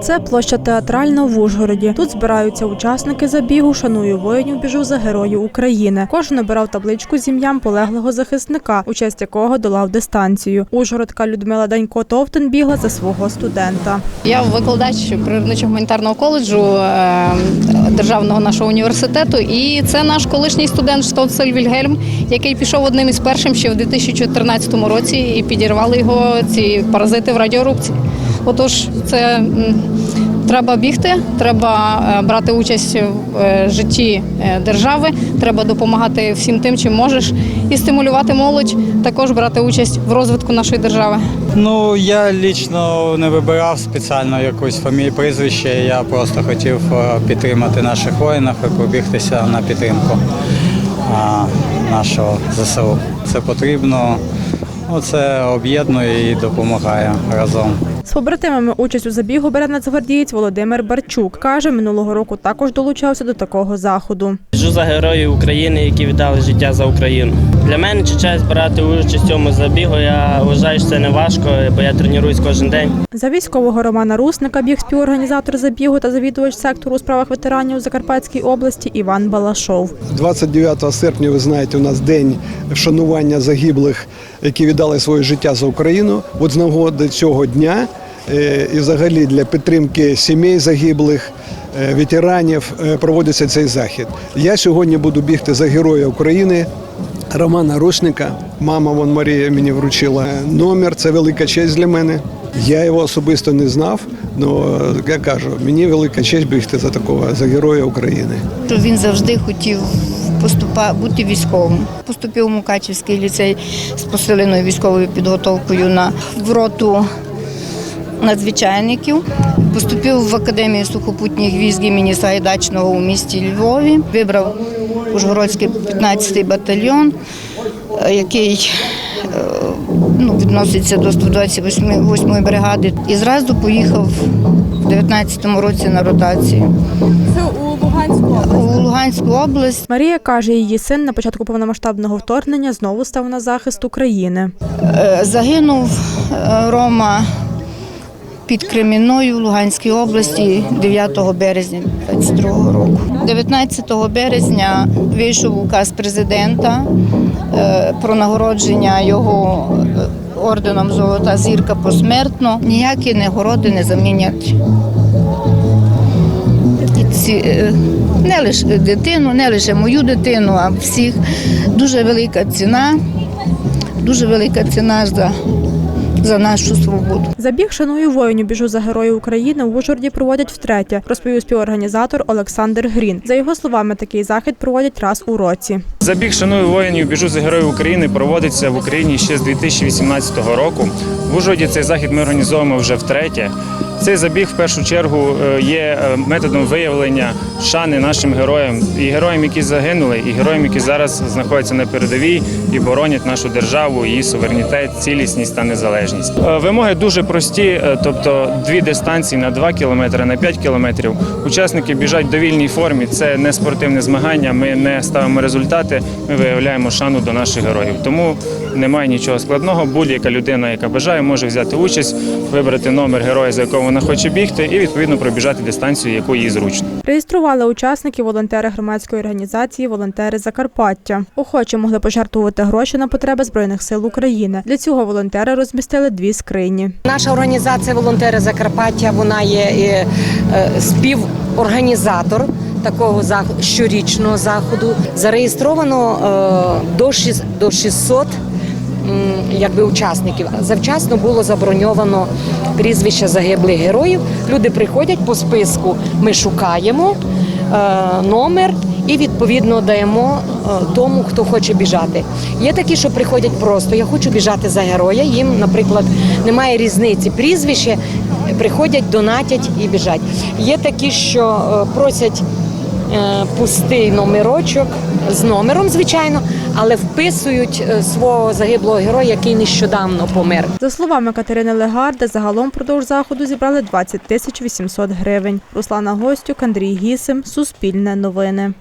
Це площа театральна в Ужгороді. Тут збираються учасники забігу Шаную воїнів біжу за герою України. Кожен обирав табличку з ім'ям полеглого захисника, у честь якого долав дистанцію. Ужгородка Людмила Данько Товтин бігла за свого студента. Я викладач природничо-гуманітарного коледжу е, державного нашого університету, і це наш колишній студент Штоцель Вільгельм, який пішов одним із першим ще в 2014 році і підірвали його ці паразити в радіорубці. Отож, це треба бігти, треба е, брати участь в е, житті е, держави, треба допомагати всім тим, чим можеш, і стимулювати молодь також брати участь в розвитку нашої держави. Ну, я лічно не вибирав спеціально якусь фамілію, прізвище. Я просто хотів підтримати наших воїнів і побігтися на підтримку нашого ЗСУ. Це потрібно, ну, це об'єднує і допомагає разом. З побратимами участь у забігу бере нацгвардієць Володимир Барчук. Каже, минулого року також долучався до такого заходу. Біжу за героїв України, які віддали життя за Україну. Для мене чи честь брати участь в цьому забігу. Я вважаю, що це не важко, бо я тренуюсь кожен день. За військового Романа Русника біг співорганізатор забігу та завідувач сектору у справах ветеранів у Закарпатській області Іван Балашов. 29 серпня, ви знаєте, у нас день вшанування загиблих, які віддали своє життя за Україну. От з нагоди цього дня е, і взагалі для підтримки сімей загиблих. Е, Ветеранів е, проводиться цей захід. Я сьогодні буду бігти за героя України Романа Рушника. Мама вон Марія мені вручила номер. Це велика честь для мене. Я його особисто не знав. але я кажу, мені велика честь бігти за такого за героя України. що він завжди хотів поступа, бути військовим. Поступив у Мукачівський ліцей з посиленою військовою підготовкою на в роту надзвичайників. Поступив в академію сухопутніх військ імені Сагайдачного у місті Львові. Вибрав Ужгородський 15-й батальйон, е, який е, ну, відноситься до 128-ї бригади. І зразу поїхав в 19-му році на ротацію. У Луганську область Марія каже, її син на початку повномасштабного вторгнення знову став на захист України. Е, загинув Рома під Кремінною в Луганській області 9 березня 22 року. 19 березня вийшов указ президента е, про нагородження його е, орденом Золота зірка посмертно. Ніякі нагороди не замінять е, не лише дитину, не лише мою дитину, а всіх. Дуже велика ціна, дуже велика ціна за, за нашу свободу. Забіг шаную воїнів біжу за героїв України в Ужгороді проводять втретє, розповів співорганізатор Олександр Грін. За його словами, такий захід проводять раз у році. Забіг шаную воїнів біжу за героїв України проводиться в Україні ще з 2018 року. В Ужгороді цей захід ми організовуємо вже втретє. Цей забіг в першу чергу е, є е, методом виявлення шани нашим героям і героям, які загинули, і героям, які зараз знаходяться на передовій і боронять нашу державу, її суверенітет, цілісність та незалежність. Е, Вимоги дуже прості, тобто дві дистанції на 2 кілометри, на 5 кілометрів. Учасники біжать в довільній формі. Це не спортивне змагання. Ми не ставимо результати. Ми виявляємо шану до наших героїв. Тому немає нічого складного. Будь-яка людина, яка бажає, може взяти участь, вибрати номер героя, за якого вона хоче бігти, і відповідно пробіжати дистанцію, яку їй зручно. Реєстрували учасники волонтери громадської організації Волонтери Закарпаття. Охочі могли пожертвувати гроші на потреби збройних сил України. Для цього волонтери розмістили дві скрині. Наша організація Волонтери Закарпаття вона є е, співорганізатор такого заходу щорічного заходу. Зареєстровано е, до шіс- 600 м, якби учасників. Завчасно було заброньовано прізвища загиблих героїв. Люди приходять по списку. Ми шукаємо е, номер. І відповідно даємо е, тому, хто хоче біжати. Є такі, що приходять просто. Я хочу біжати за героя. Їм, наприклад, немає різниці прізвище, приходять, донатять і біжать. Є такі, що е, просять пустий номерочок з номером, звичайно, але вписують е, свого загиблого героя, який нещодавно помер. За словами Катерини Легарди, загалом продовж заходу зібрали 20 тисяч 800 гривень. Руслана Гостюк, Андрій Гісим, Суспільне новини.